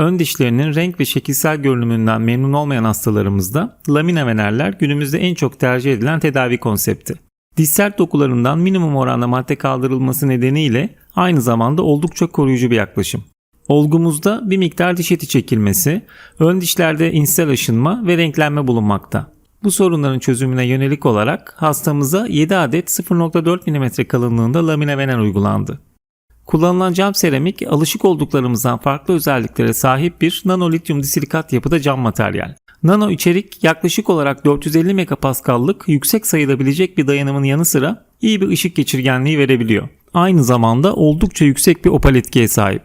Ön dişlerinin renk ve şekilsel görünümünden memnun olmayan hastalarımızda lamina venerler günümüzde en çok tercih edilen tedavi konsepti. Dişsel dokularından minimum oranda madde kaldırılması nedeniyle aynı zamanda oldukça koruyucu bir yaklaşım. Olgumuzda bir miktar diş eti çekilmesi, ön dişlerde insel aşınma ve renklenme bulunmakta. Bu sorunların çözümüne yönelik olarak hastamıza 7 adet 0.4 mm kalınlığında lamina vener uygulandı. Kullanılan cam seramik alışık olduklarımızdan farklı özelliklere sahip bir nanolityum disilikat yapıda cam materyal. Nano içerik yaklaşık olarak 450 megapaskallık yüksek sayılabilecek bir dayanımın yanı sıra iyi bir ışık geçirgenliği verebiliyor. Aynı zamanda oldukça yüksek bir opal etkiye sahip.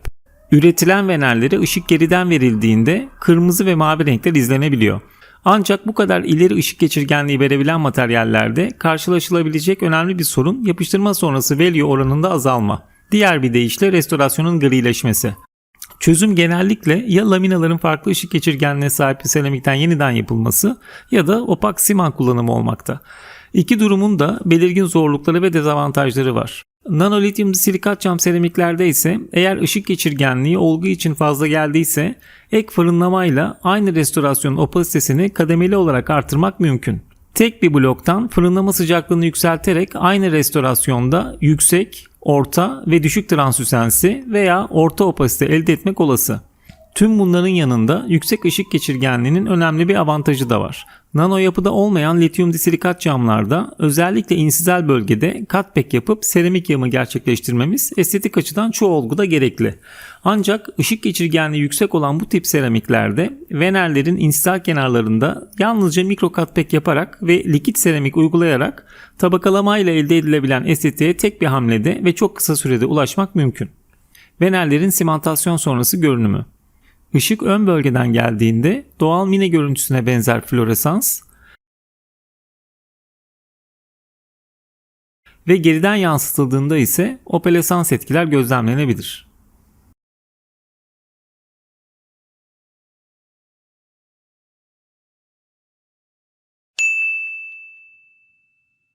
Üretilen venerlere ışık geriden verildiğinde kırmızı ve mavi renkler izlenebiliyor. Ancak bu kadar ileri ışık geçirgenliği verebilen materyallerde karşılaşılabilecek önemli bir sorun yapıştırma sonrası value oranında azalma. Diğer bir deyişle restorasyonun grileşmesi. Çözüm genellikle ya laminaların farklı ışık geçirgenliğine sahip bir seramikten yeniden yapılması ya da opak siman kullanımı olmakta. İki durumun da belirgin zorlukları ve dezavantajları var. Nanolityum silikat cam seramiklerde ise eğer ışık geçirgenliği olgu için fazla geldiyse ek fırınlamayla aynı restorasyonun opasitesini kademeli olarak artırmak mümkün. Tek bir bloktan fırınlama sıcaklığını yükselterek aynı restorasyonda yüksek, orta ve düşük transüsensi veya orta opasite elde etmek olası. Tüm bunların yanında yüksek ışık geçirgenliğinin önemli bir avantajı da var. Nano yapıda olmayan lityum disilikat camlarda özellikle insizel bölgede katpek yapıp seramik yağımı gerçekleştirmemiz estetik açıdan çoğu olguda gerekli. Ancak ışık geçirgenliği yüksek olan bu tip seramiklerde venerlerin insizal kenarlarında yalnızca mikro katpek yaparak ve likit seramik uygulayarak tabakalamayla elde edilebilen estetiğe tek bir hamlede ve çok kısa sürede ulaşmak mümkün. Venerlerin simantasyon sonrası görünümü Işık ön bölgeden geldiğinde doğal mine görüntüsüne benzer floresans ve geriden yansıtıldığında ise opalesans etkiler gözlemlenebilir.